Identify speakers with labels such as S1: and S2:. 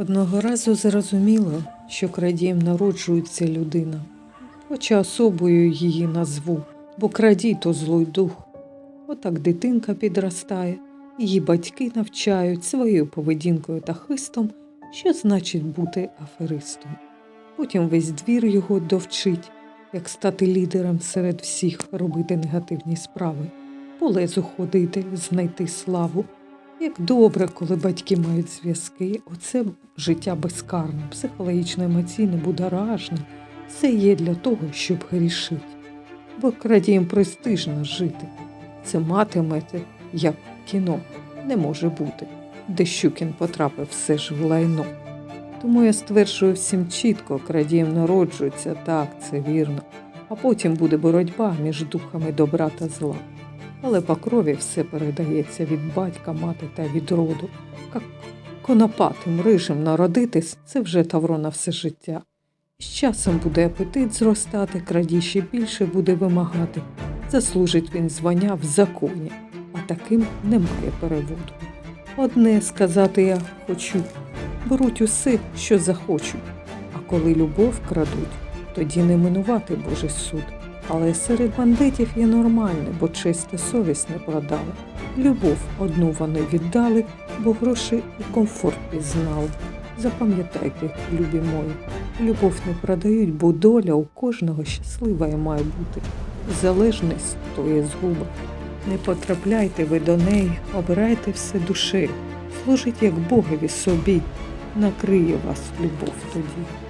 S1: Одного разу зрозуміло, що крадієм народжується людина, хоча особою її назву, бо крадій то злой дух. Отак дитинка підростає, її батьки навчають своєю поведінкою та хистом, що значить бути аферистом. Потім весь двір його довчить, як стати лідером серед всіх, робити негативні справи, по лезу ходити, знайти славу. Як добре, коли батьки мають зв'язки, оце життя безкарне, психологічно емоційне, будоражне. Все є для того, щоб грішити. Бо крадієм престижно жити. Це матимете, як кіно, не може бути, де Щукін потрапив все ж в лайно. Тому я стверджую всім чітко, крадієм народжується, так, це вірно, а потім буде боротьба між духами добра та зла. Але по крові все передається від батька, мати та від роду. Як конопатим, рижим народитись це вже тавро на все життя. З часом буде апетит зростати, крадій ще більше буде вимагати. Заслужить він звання в законі, а таким немає переводу. Одне сказати я хочу, беруть усе, що захочуть, а коли любов крадуть, тоді не минувати Божий суд. Але серед бандитів є нормальне, бо та совість не продали. Любов одну вони віддали, бо гроші і комфорт пізнали. Запам'ятайте, любі мої, любов не продають, бо доля у кожного щаслива і має бути. Залежність то є згуба. Не потрапляйте ви до неї, обирайте все душею, служіть як Богові собі, накриє вас любов тоді.